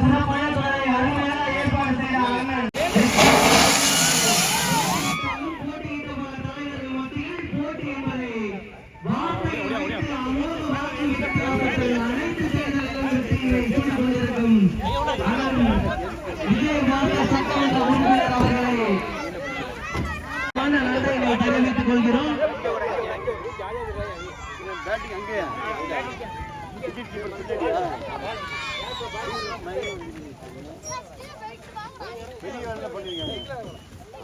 ஒருங்கிணைப்பாளர் இந்த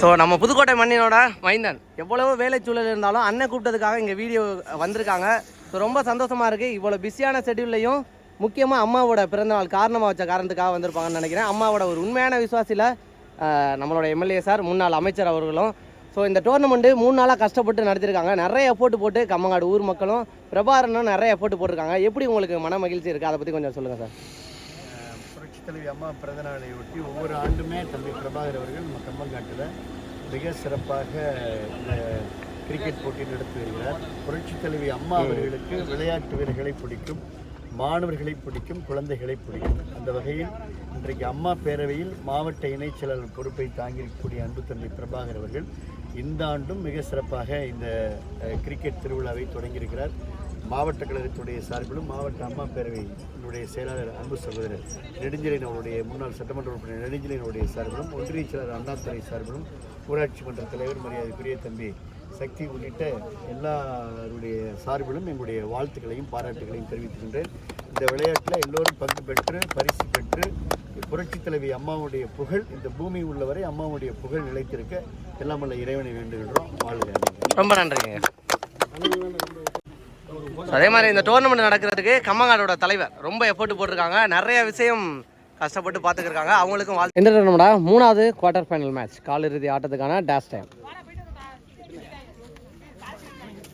ஸோ நம்ம புதுக்கோட்டை மண்ணினோட மைந்தன். வேலை சூழல் இருந்தாலும் அண்ணன் கூப்பிட்டதுக்காக இங்கே வீடியோ வந்திருக்காங்க. ஸோ ரொம்ப சந்தோஷமாக இருக்குது இவ்வளோ பிஸியான ஷெட்யூல்லையும் முக்கியமாக அம்மாவோட பிறந்தநாள் காரணமாக வச்ச காரணத்துக்காக வந்திருப்பாங்கன்னு நினைக்கிறேன். அம்மாவோட ஒரு உண்மையான விசுவாசியில் நம்மளோட எம்எல்ஏ சார் முன்னாள் அமைச்சர் அவர்களும். ஸோ இந்த டோர்னமெண்ட்டு மூணு நாளாக கஷ்டப்பட்டு நடத்திருக்காங்க. நிறைய எஃபோர்ட் போட்டு கம்மங்காடு ஊர் மக்களும் பிரபாரனும் நிறைய எஃபோர்ட் போட்டிருக்காங்க. எப்படி உங்களுக்கு மன மகிழ்ச்சி இருக்குது அதை பற்றி கொஞ்சம் சொல்லுங்கள் சார் புரட்சித் தலைவி அம்மா பிறந்த நாளை ஒட்டி ஒவ்வொரு ஆண்டுமே தம்பி பிரபாகர் அவர்கள் நம்ம கம்பங்காட்டில் மிக சிறப்பாக இந்த கிரிக்கெட் போட்டி நடத்தி வருகிறார். புரட்சித் தலைவி அம்மா அவர்களுக்கு விளையாட்டு வீரர்களை பிடிக்கும் மாணவர்களை பிடிக்கும் குழந்தைகளை பிடிக்கும். அந்த வகையில் இன்றைக்கு அம்மா பேரவையில் மாவட்ட இணைச் செயலாளர் பொறுப்பை தாங்கியிருக்கக்கூடிய அன்பு தம்பி பிரபாகர் அவர்கள் இந்த ஆண்டும் மிக சிறப்பாக இந்த கிரிக்கெட் திருவிழாவை தொடங்கியிருக்கிறார். மாவட்ட கழகத்துடைய சார்பிலும் மாவட்ட அம்மா பேரவையினுடைய செயலாளர் அன்பு சகோதரர் நெடுஞ்சலின் அவருடைய முன்னாள் சட்டமன்ற உறுப்பினர் நெடுஞ்சலினுடைய சார்பிலும் ஒன்றிய செயலாளர் அண்ணாத்துறை சார்பிலும் ஊராட்சி மன்ற தலைவர் மரியாதைக்குரிய தம்பி சக்தி உள்ளிட்ட எல்லாருடைய சார்பிலும் எங்களுடைய வாழ்த்துக்களையும் பாராட்டுகளையும் தெரிவித்துக்கின்றேன் இந்த விளையாட்டில் எல்லோரும் பங்கு பெற்று பரிசு பெற்று புரட்சித் தலைவி அம்மாவுடைய புகழ் இந்த பூமி உள்ளவரை அம்மாவுடைய புகழ் நிலைத்திருக்க எல்லாம் இறைவனை வேண்டுகின்றோம். வாழ்க. ரொம்ப நன்றிங்க. அதே மாதிரி இந்த டோர்னமெண்ட் நடக்கிறதுக்கு கம்மங்காடோட தலைவர் ரொம்ப எஃபோர்ட் போட்டிருக்காங்க. நிறைய விஷயம் கஷ்டப்பட்டு பார்த்துக்கிருக்காங்க. அவங்களுக்கும் வாழ்த்து. டோர்னமெண்டா மூணாவது குவார்டர் ஃபைனல் மேட்ச் காலிறுதி ஆட்டத்துக்கான dash time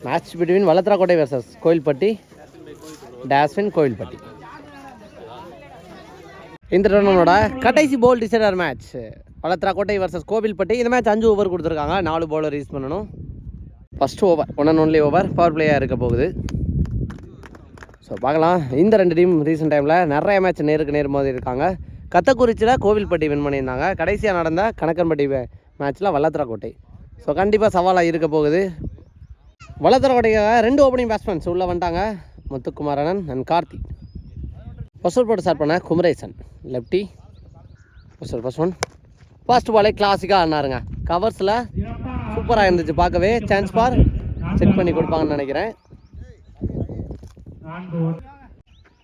match between வளத்ராக்கோட்டை versus Kovilpatti டேஸ்வின் Kovilpatti. இந்த டோர்னமெண்டோட கடைசி போல் டிசைடர் மேட்ச் வளத்ராக்கோட்டை வர்சஸ் கோவில்பட்டி. இந்த மேட்ச் அஞ்சு ஓவர் கொடுத்துருக்காங்க. நாலு பவுலர் யூஸ் பண்ணணும். First over one and only over power பிளேயாக இருக்க போகுது. ஸோ பார்க்கலாம். இந்த ரெண்டு டீம் ரீசெண்ட் டைமில் நிறைய மேட்ச் நேருக்கு நேர் மோதி இருக்காங்க. கத்தக்குறிச்சியில் கோவில்பட்டி வின் பண்ணியிருந்தாங்க. கடைசியாக நடந்த கணக்கன்பட்டி மேட்ச்சில் வல்லத்திரக்கோட்டை. ஸோ கண்டிப்பாக சவாலாக இருக்க போகுது. வல்லத்திரக்கோட்டைக்காக ரெண்டு ஓப்பனிங் பேட்ஸ்மேன்ஸ் உள்ளே வந்துட்டாங்க. முத்துக்குமாரனன் அண்ட் கார்த்தி. ஃபஸ்ட் போட்டு ஸ்டார்ட் பண்ண Kumaresan. Lefty first first one first பாலே கிளாசிக்காக ஆனாருங்க கவர்ஸில் சூப்பராக இருந்துச்சு பார்க்கவே. சான்ஸ் பார் செக் பண்ணி கொடுப்பாங்கன்னு நினைக்கிறேன்.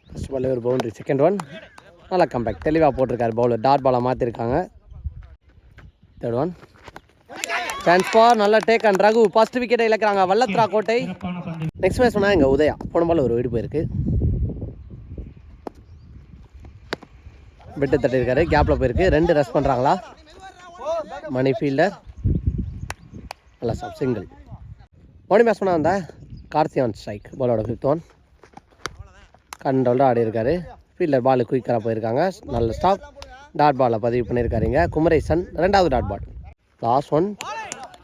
ஃபர்ஸ்ட் பால் ஒரு பவுண்டரி செகண்ட் ஒன் நல்லா கம்பேக் தெளிவாக போட்டிருக்காரு பவுலர் டாட் பாலை மாற்றிருக்காங்க தேர்ட் ஒன் சான்ஸ் நல்லா டேக் அண்ட் ரகு. ஃபர்ஸ்ட் விக்கெட்டை இழக்கிறாங்க. வல்லத்ரா கோட்டை. நெக்ஸ்ட் மேட்ச் சொன்னால் எங்கள் உதயா. போன பால் ஒரு வீடு போயிருக்கு. பெட்டு தட்டியிருக்காரு. கேப்பில் போயிருக்கு. ரெண்டு ரெஸ்ட் பண்ணுறாங்களா மணி ஃபீல்டர் நல்லா சாப் சிங்கிள் மணி மேட்ச் பண்ணால் வந்தா கார்த்தியான் ஸ்ட்ரைக் பாலோட ஃபிஃப்த் ஒன் கண்ட்ரோல்டு ஆடி இருக்காரு ஃபீல்டர் பால் குயிக்கராக போயிருக்காங்க. நல்ல ஸ்டாப் டாட் பாலை பதிவு பண்ணியிருக்காருங்க. குமரேசன் ரெண்டாவது டாட் பால் லாஸ்ட் ஒன்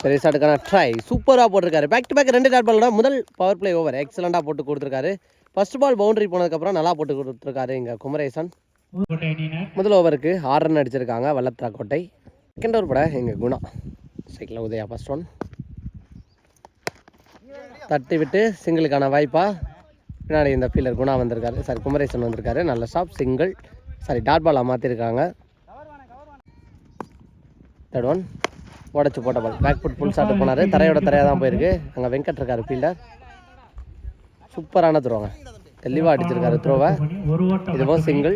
பெரிய ஷாட்டுக்கான ட்ரை சூப்பராக போட்டிருக்காரு. பேக் டு பேக் ரெண்டு டாட் பாலோட முதல் பவர் பிளே ஓவர் எக்ஸலண்ட்டாக போட்டு கொடுத்துருக்காரு. ஃபர்ஸ்ட் பால் பவுண்டரி போனதுக்கப்புறம் நல்லா போட்டு கொடுத்துருக்காரு இங்கே குமரேசன். முதல் ஓவருக்கு ஆறு ரன் அடிச்சிருக்காங்க. வல்லத்ரா கோட்டை. செகண்ட் ஓவர் பட எங்கள் Guna. Cycle Udaya first one தட்டி விட்டு சிங்கிளுக்கான வாய்ப்பா. பின்னாடி இந்த ஃபீல்டர் குணா வந்திருக்காரு. சாரி குமரேசன் வந்திருக்காரு. நல்ல ஷாப் சிங்கிள் சாரி டாட் பாலாக மாற்றிருக்காங்க தேர்ட் ஒன் உடச்சி போட்ட ball back foot full shot போனார். தரையோட தரையாக தான் போயிருக்கு. அங்கே வெங்கட் இருக்காரு ஃபீல்டர் சூப்பரான த்ரோங்க தெளிவாக அடிச்சிருக்காரு த்ரோவை இதுவும் சிங்கிள்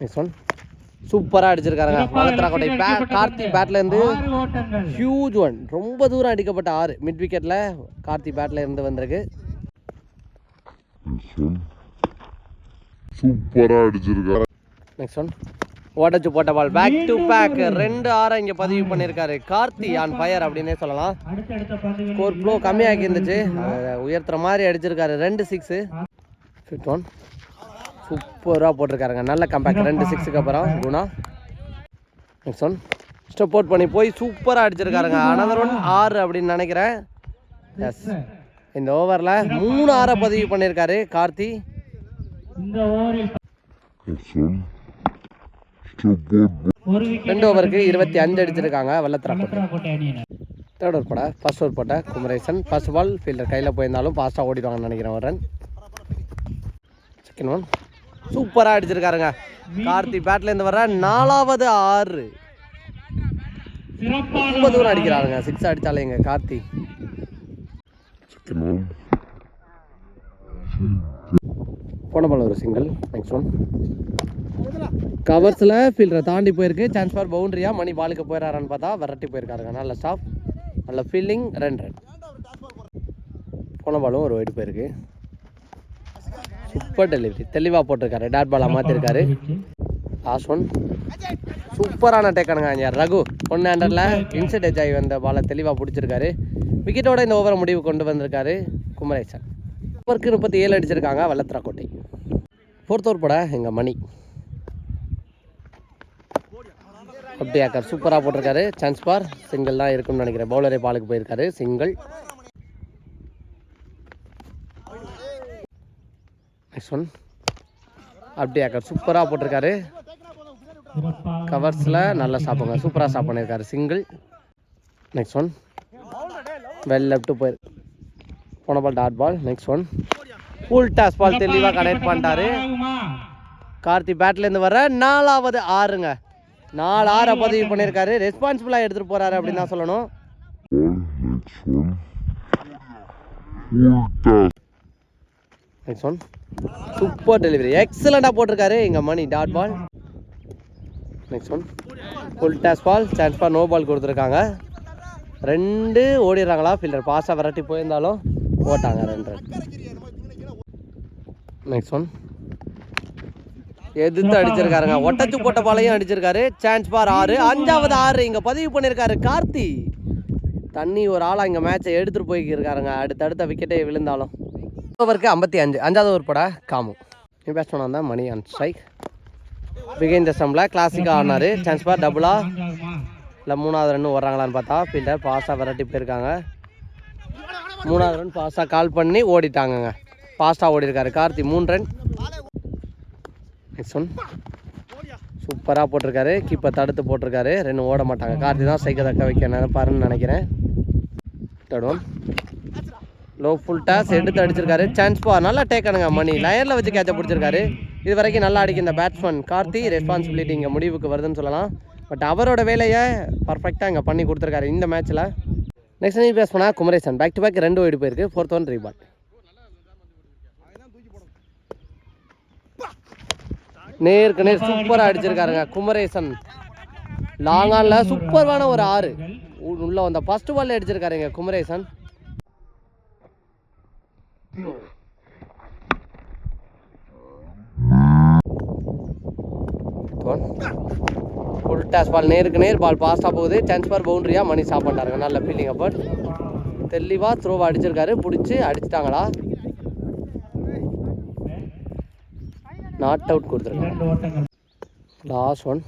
நெக்ஸ்ட் ஒன் சூப்பராக அடிச்சிருக்காருங்க. வளத்திரா கோட்டை பே கார்த்தி பேட்லேருந்து ஹியூஜ் ஒன் ரொம்ப தூரம் அடிக்கப்பட்ட ஆறு. மிட் விக்கெட்டில் கார்த்தி பேட்டில் இருந்து வந்திருக்கு. சூப்பரா அடிச்சிருக்காரு நெக்ஸ்ட் ஒன் ஓடச்சு போட்ட பால் பேக் டு பேக் ரெண்டு ஆறை இங்கே பதிவு பண்ணியிருக்காரு கார்த்தி ஆன் ஃபயர் அப்படின்னே சொல்லலாம். ஸ்கோர் ப்ளோ கம்மியாகி இருந்துச்சு. அதை உயர்த்துற மாதிரி அடிச்சிருக்காரு. ரெண்டு சிக்ஸு ஃபிஃப்த் ஒன் சூப்பராக போட்டிருக்காருங்க. நல்ல கம்பேக் ரெண்டு சிக்ஸுக்கு அப்புறம். Guna. Next one step out பண்ணி போய் சூப்பராக அடிச்சிருக்காருங்க. அனதர் ஒன் ஆறு அப்படின்னு நினைக்கிறேன். எஸ் இந்த ஓவரில் மூணு ஆறை பதிவு பண்ணியிருக்காரு கார்த்தி. ரெண்டு ஓவருக்கு இருபத்தி அஞ்சு அடிச்சிருக்காங்க வெள்ளத்திரா தேர்ட் ஓவர் போட ஃபர்ஸ்ட் ஓவர் போட்ட குமரேசன். ஃபர்ஸ்ட் பால் ஃபீல்டர் கையில் போயிருந்தாலும் ஃபாஸ்ட்டாக ஓடிடுவாங்கன்னு நினைக்கிறேன் ஒரு ரன் செகண்ட் ஒன் சூப்பராக அடிச்சிருக்காருங்க. கார்த்தி பேட்லேருந்து வர நாலாவது ஆறு. ரொம்ப தூரம் அடிக்கிறாருங்க. சிக்ஸ் அடித்தாலே எங்க கார்த்தி. போன பால் ஒரு சிங்கிள் நெக்ஸ்ட் ஒன் கவர்ஸில் ஃபீல்டரை தாண்டி போயிருக்கு. சான்ஸ் ஃபார் பவுண்டரியா மணி பாலுக்கு போயிடறாரான்னு பார்த்தா விரட்டி போயிருக்காருங்க. நல்ல ஸ்டாப் நல்ல ஃபீல்டிங் ரெண்டு ரன் போன பாலும் ஒரு ஒயிட் போயிருக்கு. சூப்பர் டெலிவரி தெளிவாக போட்டிருக்காரு. டாட் பாலாக மாற்றிருக்காரு லாஸ்ட் ஒன் சூப்பரான டேக்கனுங்க இங்கே. ரகு ஒன் ஹண்ட்ரடில் இன்சைட் எஜ் ஆகி வந்த பாலை தெளிவாக பிடிச்சிருக்காரு. விக்கெட்டோட இந்த ஓவரை முடிவு கொண்டு வந்திருக்காரு குமரேசன். ஓவருக்கு முப்பத்தி ஏழு அடிச்சிருக்காங்க வல்லத்திரா பொறுத்தவர் பட எங்கள் மணி. அப்படியாக்கார் சூப்பராக போட்டிருக்காரு. சான்ஸ் பார். சிங்கிள் தான் இருக்கும்னு நினைக்கிறேன். பவுலரே பாலுக்கு போயிருக்காரு. சிங்கிள் நெக்ஸ்ட் ஒன் அப்படியாக்கார் சூப்பராக போட்டிருக்காரு. கவர்ஸில் நல்லா சாப்பிடுங்க. சூப்பராக ஸ்டாப் பண்ணியிருக்காரு. Single next one well left போயிரு போன ball dot ball next one full toss ball தெளிவாக கனெக்ட் பண்ணிட்டாரு. கார்த்தி பேட்லேருந்து வர நாலாவது ஆறுங்க. நாலு ஆறை பதிவு பண்ணியிருக்காரு. ரெஸ்பான்சிபிளாக எடுத்துகிட்டு போகிறாரு அப்படின்னு தான் சொல்லணும். நெக்ஸ்ட் ஒன் சூப்பர் டெலிவரி எக்ஸலண்ட்டாக போட்டிருக்காரு. எங்கள் Mani dot ball next one full toss ball chance ball no ball கொடுத்துருக்காங்க. ரெண்டு ஓடிடுறாங்களா? ஃபீல்டர் பாஸாக விரட்டி போயிருந்தாலும் போட்டாங்க. ரெண்டு. நெக்ஸ்ட் ஒன் எதிர்த்து அடிச்சிருக்காருங்க. ஒட்டச்சு போட்ட பாலையும் அடிச்சிருக்காரு. சான்ஸ் பார் ஆறு. அஞ்சாவது ஆறு இங்கே பதிவு பண்ணியிருக்காரு கார்த்தி. தண்ணி ஒரு ஆளாக இங்கே மேட்சை எடுத்துகிட்டு போய்க்கிருக்காருங்க அடுத்தடுத்த விக்கெட்டே விழுந்தாலும். ஓவருக்கு ஐம்பத்தி அஞ்சு. அஞ்சாவது ஓவர் போட. காமு. நீ batsman Mani and strike begin the கிளாசிக்காக ஆடினார். சான்ஸ் பார் டபுளா இல்லை மூணாவது ரன் வர்றாங்களான்னு பார்த்தா ஃபீல்டர் பாஸாக விரட்டி போயிருக்காங்க. மூணாவது ரன் பாஸாக கால் பண்ணி ஓடிட்டாங்கங்க. ஃபாஸ்ட்டாக ஓடி இருக்காரு கார்த்தி மூணு ரன். Next one. சூப்பராக போட்டிருக்காரு. கீப்பர் தடுத்து போட்டிருக்காரு. ரெண்டு ஓட மாட்டாங்க. கார்த்தி தான் சைக்கிள் தக்க வைக்க நினைப்பாருன்னு நினைக்கிறேன். Third one. Low full toss எடுத்து அடிச்சிருக்காரு. சான்ஸ் பா. நல்லா டேக் அனுங்க மணி. லயனில் வச்சு கேட்ச பிடிச்சிருக்காரு. இது வரைக்கும் நல்லா அடிக்கிற இந்த பேட்ஸ்மேன் கார்த்தி ரெஸ்பான்சிபிலிட்டி இங்கே முடிவுக்கு வருதுன்னு சொல்லலாம். பட் அவரோட வேலையை பர்ஃபெக்டாக இங்கே பண்ணி கொடுத்துருக்காரு இந்த மேட்ச்சில் நெக்ஸ்ட் நீ பேஸ் பண்ணால் குமரேசன். பேக் டு பேக் ரெண்டு ஓடி போயிருக்கு. ஃபோர்த் ஒன் ரீபால் நேருக்கு நேர் சூப்பராக அடிச்சிருக்காருங்க. குமரேசன். லாங்கானில் சூப்பரான ஒரு ஆறு. உள்ள வந்த ஃபர்ஸ்ட் பால் அடிச்சிருக்காருங்க குமரேசன். ஃபுல் டேஸ் பால் நேருக்கு நேர் பால் பாஸ்டாக போகுது. சான்ஸ் பார் பவுண்டரியாக மணி சாப்பிட்டாருங்க. நல்ல ஃபீலிங் அப்பட் தெளிவாக த்ரோவை அடிச்சிருக்காரு. பிடிச்சி அடிச்சிட்டாங்களா? நாட் அவுட் கொடுத்துருக்காங்க. லாஸ்ட் ஒன்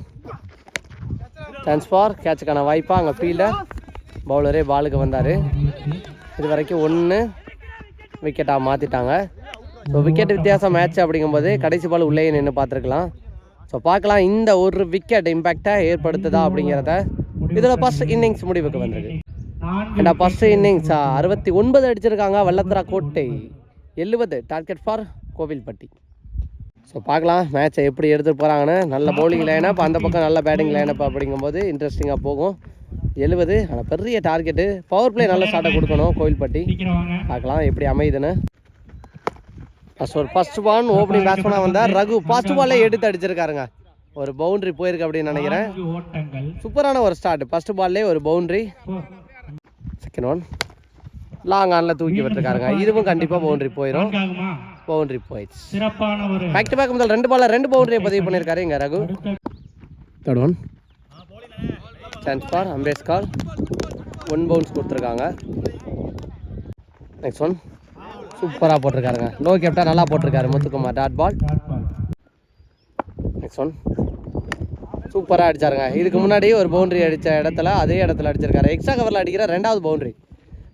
சான்ஸ் ஃபார் கேட்சுக்கான வாய்ப்பாக அங்கே ஃபீல்டர் பவுலரே பாலுக்கு வந்தார். இது வரைக்கும் ஒன்று விக்கெட்டாக மாற்றிட்டாங்க ஸோ விக்கெட் வித்தியாசம் மேட்ச் அப்படிங்கும்போது கடைசி பால் உள்ளே நின்று பார்த்துருக்கலாம். ஸோ பார்க்கலாம் இந்த ஒரு விக்கெட் இம்பேக்டை ஏற்படுத்துதா அப்படிங்கிறத. இதில் ஃபஸ்ட் இன்னிங்ஸ் முடிவுக்கு வந்திருக்கு ஏன்னா ஃபஸ்ட்டு இன்னிங்ஸ் அறுபத்தி ஒன்பது அடிச்சிருக்காங்க வல்லத்தரா கோட்டை. எழுபது. Target for Kovilpatti. ஸோ பார்க்கலாம். மேட்சை எப்படி எடுத்துகிட்டு போகிறாங்கன்னு நல்ல பவுலிங் லைனப் அந்த பக்கம் நல்ல பேட்டிங் லைனப் அப்படிங்கும்போது இன்ட்ரெஸ்டிங்காக போகும். எழுபது. ஆனால் பெரிய டார்கெட்டு பவர் பிளே நல்ல ஸ்டார்ட்டை கொடுக்கணும் கோயில்பட்டி. பார்க்கலாம் எப்படி அமையுதுன்னு. ஃபஸ்ட் ஒரு ஃபர்ஸ்ட் பால் ஓப்பனிங் பேட்ஸ்மேனாக வந்தால் ரகு. ஃபர்ஸ்ட் பாலே எடுத்து அடிச்சிருக்காருங்க. ஒரு பவுண்ட்ரி போயிருக்கு அப்படின்னு நினைக்கிறேன். சூப்பரான ஒரு ஸ்டார்ட் ஃபர்ஸ்ட் பால்லே ஒரு பவுண்ட்ரி செகண்ட் ஒன் லாங் ஆனில் தூக்கி விட்டுருக்காருங்க. இதுவும் கண்டிப்பாக பவுண்ட்ரி போயிடும் பவுண்டரி போயிடுச்சு சிறப்பான ஒரு பேக் டு பேக் முதல் ரெண்டு பால்ல ரெண்டு பவுண்டரியை பதிவு பண்ணியிருக்காரு இங்கே Raghu. Third one chance for அம்பேஸ்கார் one bounce கொடுத்துருக்காங்க. நெக்ஸ்ட் ஒன் சூப்பராக போட்டிருக்காருங்க. லோ கேப்டா நல்லா போட்டிருக்காரு Muthukumar. Dot ball next one சூப்பராக அடிச்சாருங்க. இதுக்கு முன்னாடி ஒரு பவுண்டரி அடித்த இடத்துல அதே இடத்துல அடிச்சிருக்காரு. எக்ஸ்ட்ரா கவரில் அடிக்கிற ரெண்டாவது பவுண்டரி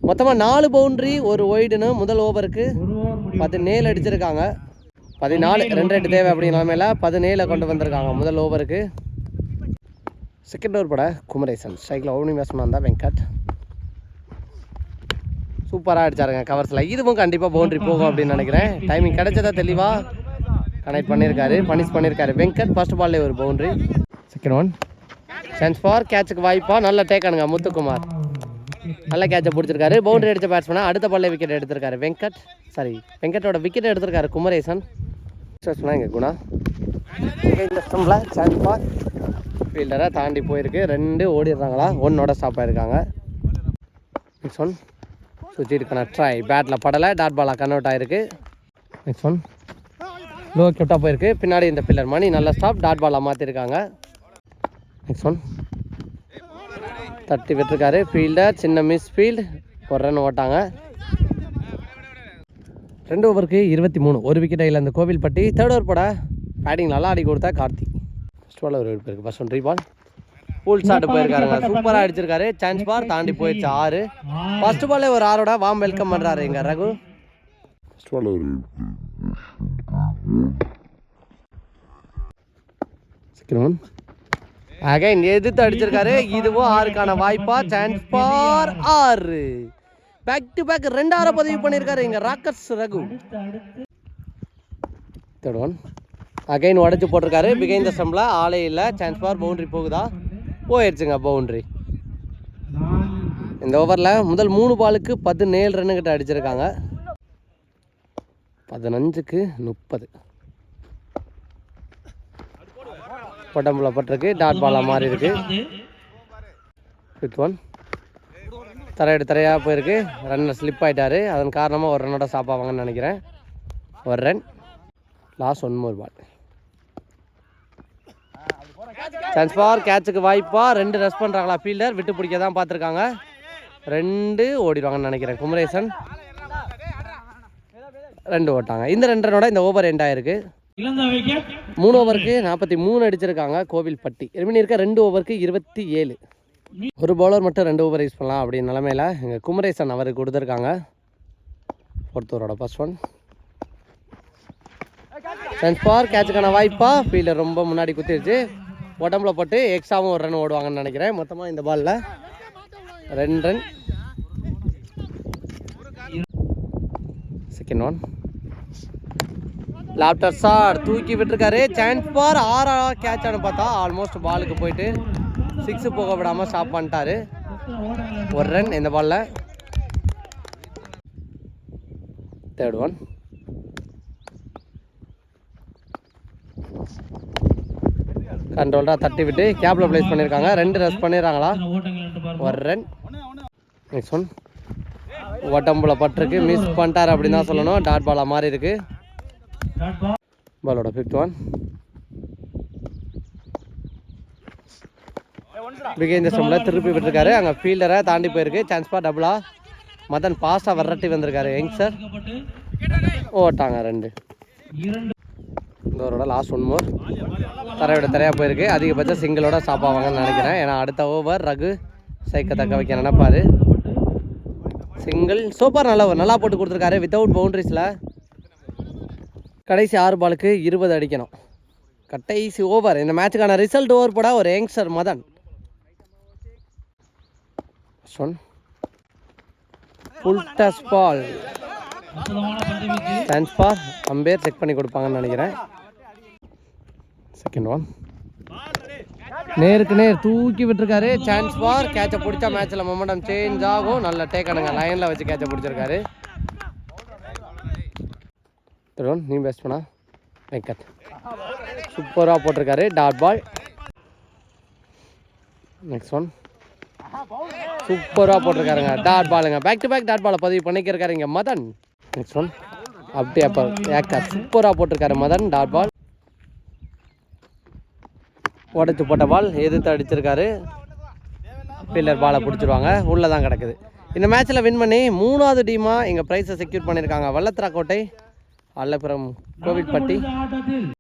மொத்தமாக நாலு பவுண்டரி ஒரு ஒய்டுன்னு முதல் ஓவருக்கு பதினேழு அடிச்சிருக்காங்க. பதினாலு ரெண்டு ரெண்டு தேவை அப்படிங்கிற நிலமையில பதினேழு கொண்டு வந்திருக்காங்க. முதல் ஓவருக்கு. செகண்ட் ஓவர் பட குமரேசன். ஸ்ட்ரைக்கில் ஓவனிங் பேட்ஸ்மேன் வந்தால் வெங்கட். சூப்பராக அடிச்சாருங்க கவர்ஸில் இதுவும் கண்டிப்பாக பவுண்டரி போகும் அப்படின்னு நினைக்கிறேன். டைமிங் கிடைச்சதா தெளிவாக கனெக்ட் பண்ணியிருக்காரு பனிஷ் பண்ணியிருக்காரு வெங்கட் ஃபர்ஸ்ட் பால்லே ஒரு boundary second one chance for கேட்சுக்கு வாய்ப்பா. நல்ல டேக்கானுங்க முத்துக்குமார். நல்ல கேட்சை பிடிச்சிருக்காரு பவுண்டரி அடித்த பேட்ஸ்மேனா அடுத்த பால்ல விக்கெட் எடுத்திருக்காரு. வெங்கட் சாரி வெங்கட்டோட விக்கெட் எடுத்திருக்காரு குமரேசன். பேட்ஸ்மேனா இங்கே குணா. இந்த ஸ்டம்பில் சான்ஸ் ஃபீல்டரை தாண்டி போயிருக்கு. ரெண்டு ஓடிடுறாங்களா? ஒன்னோட ஸ்டாப் ஆயிருக்காங்க. Next one. சுற்றி சுற்றிருக்கான ட்ரை பேட்டில் படலை. டாட் பாலாக அவுட் ஆயிருக்கு. நெக்ஸ்ட் ஒன் லோ கெப்டாக போயிருக்கு. பின்னாடி இந்த பில்லர் மணி. நல்ல ஸ்டாப் டாட் பாலாக மாற்றிருக்காங்க நெக்ஸ்ட் ஒன் தட்டி விட்டுருக்காரு. ஃபீல்டர் சின்ன மிஸ் ஃபீல்டு ஒரு ரன் ஓட்டாங்க. ரெண்டு ஓவருக்கு இருபத்தி மூணு. ஒரு விக்கெட் இல்லை இந்த கோவில்பட்டி. தேர்ட் ஓவர் போட பேட்டிங் நல்லா ஆடி கொடுத்தா கார்த்தி. ஃபர்ஸ்ட் பால் ஒரு இருக்கு first one ball full shot போயிருக்காருங்க சூப்பராக அடிச்சிருக்காரு. சான்ஸ் பார் தாண்டி போயிடுச்சு. ஆறு. ஃபர்ஸ்ட் பாலே ஒரு ஆறோட வாம் வெல்கம் பண்ணுறாரு எங்க ரகு. செகண்ட் ஒன் அகைன் எதிர்த்து அடிச்சிருக்காரு. இதுவும் ஆறுக்கான வாய்ப்பா. சான்ஸ் ஃபார் ஆறு. பேக் டு பேக் ரெண்டாயிரம் பதிவு பண்ணியிருக்காரு இங்கே rockers Raghu. Third one again உடச்சி போட்டிருக்காரு. பிகைந்த த ஆலையில் ஆளே இல்லை. சான்ஸ் ஃபார் பவுண்டரி போகுதா? போயிடுச்சுங்க பவுண்டரி இந்த ஓவரில் முதல் மூணு பாலுக்கு பதினேழு ரன்னு கிட்ட அடிச்சிருக்காங்க. பதினஞ்சுக்கு முப்பது. உடம்புல பட்டிருக்கு. டாட் பாலா மாதிரி இருக்கு. ஃபிஃப்த் ஒன் தரையடி தரையாக போயிருக்கு. ரன்னர் ஸ்லிப் ஆகிட்டாரு அதன் காரணமாக ஒரு ரன்னோட ஸ்டாப் ஆவாங்கன்னு நினைக்கிறேன். ஒரு run last one more ball chance for கேட்சுக்கு வாய்ப்பா. ரெண்டு ரெஸ் பண்ணுறாங்களா ஃபீல்டர் விட்டு பிடிக்க தான் பார்த்துருக்காங்க. ரெண்டு ஓடிடுவாங்கன்னு நினைக்கிறேன். குமரேசன். ரெண்டு ஓட்டாங்க. இந்த ரெண்டு ரனோட இந்த ஓவர் எண்ட் ஆயிருக்கு. மூணு ஓவருக்கு நாற்பத்தி மூணு அடிச்சிருக்காங்க கோவில்பட்டி எருமினி இருக்க ரெண்டு ஓவருக்கு இருபத்தி ஏழு. ஒரு பவுலர் மட்டும் ரெண்டு ஓவர் யூஸ் பண்ணலாம் அப்படின்னு நிலமையில எங்கள் குமரேசன் அவருக்கு கொடுத்துருக்காங்க. ஃபோர்த் ஓவரோட ஃபர்ஸ்ட் ஒன் சென்ஸ் பார் கேட்சுக்கான வாய்ப்பா. ஃபீல்டர் ரொம்ப முன்னாடி குத்திருச்சு. உடம்புல போட்டு எக்ஸ்ட்ராவும் ஒரு ரன் ஓடுவாங்கன்னு நினைக்கிறேன். மொத்தமாக இந்த பாலில் ரெண்டு ரன் செகண்ட் ஒன் லாப்டர் சார் தூக்கி விட்டுருக்காரு. சான்ஸ் பார் ஆறா கேட்ச் ஆனு பார்த்தா ஆல்மோஸ்ட் பாலுக்கு போயிட்டு சிக்ஸ் போக விடாமல் ஸ்டாப் பண்ணிட்டாரு. ஒரு ரன் இந்த பாலில் தேர்ட் ஒன் கண்ட்ரோல்டாக தட்டி விட்டு கேப்பில் ப்ளேஸ் பண்ணியிருக்காங்க ரெண்டு ரஸ் பண்ணிடுறாங்களா? ஒரு ரன் நெக்ஸ்ட் ஒன் உடம்புல பட்டிருக்கு. மிஸ் பண்ணிட்டாரு அப்படின்னு தான் சொல்லணும். டாட் பாலாக மாறி இருக்குது பாலோட ஃபிஃப்த் ஒன் விகேந்திர சோம்ல திருப்பி விட்டுருக்காரு. அங்கே ஃபீல்டரை தாண்டி போயிருக்கு. சான்ஸ் பா டபுளா மதன் பாஸாக வரட்டி வந்திருக்காரு. யங் சார் ஓட்டாங்க ரெண்டு. இரண்டு லாஸ்ட் ஒன் மோர் தரையோட தரையாக போயிருக்கு. அதிகபட்சம் சிங்கிளோட ஸ்டாப் ஆவாங்கன்னு நினைக்கிறேன். ஏன்னா அடுத்த ஓவர் ரகு சைக்க தக்க வைக்க நினைப்பாரு. சிங்கிள் சூப்பர் நல்லா நல்லா போட்டு கொடுத்துருக்காரு. வித்தவுட் பவுண்ட்ரிஸில் கடைசி ஆறு பாலுக்கு இருபது அடிக்கணும். கடைசி ஓவர் இந்த மேட்சுக்கான ரிசல்ட் ஓவர் போட ஒரு யங்ஸ்டர் மதன். சொன் ஃபுல் டஸ் பால் அற்புதமான சான்ஸ் பார் அம்பேர் செக் பண்ணி கொடுப்பாங்கன்னு நினைக்கிறேன். செகண்ட் ஒன் நேருக்கு நேர் தூக்கி விட்டுருக்காரு. சான்ஸ் பார் கேட்சை பிடிச்சா மேட்ச்சில் மொமெண்டம் சேஞ்ச் ஆகும். நல்ல டேக் அனுங்க. லைனில் வச்சு கேட்சை பிடிச்சிருக்காரு. திருவன் நீ பெஸ்ட் பண்ணா. வெங்கட் சூப்பராக போட்டிருக்காரு டாட் பால் நெக்ஸ்ட் ஒன் சூப்பராக போட்டிருக்காருங்க டாட் பாலுங்க பேக் டு பேக் டாட் பாலை பதிவு பண்ணிக்கிருக்காரு இங்கே மதன். நெக்ஸ்ட் ஒன் அப்படியே அப்போ ஏக்கா சூப்பராக போட்டிருக்காரு மதன் டாட் பால் உடச்சி போட்ட பால் எதிர்த்து அடிச்சிருக்காரு. பில்லர் பாலை பிடிச்சிருவாங்க உள்ளே தான் கிடக்குது. இந்த மேட்ச்சில் வின் பண்ணி மூணாவது டீமாக எங்கள் ப்ரைஸை செக்யூர் பண்ணியிருக்காங்க வல்லத்ரா கோட்டை. அல்லப்புறம் ஆட்டத்தில்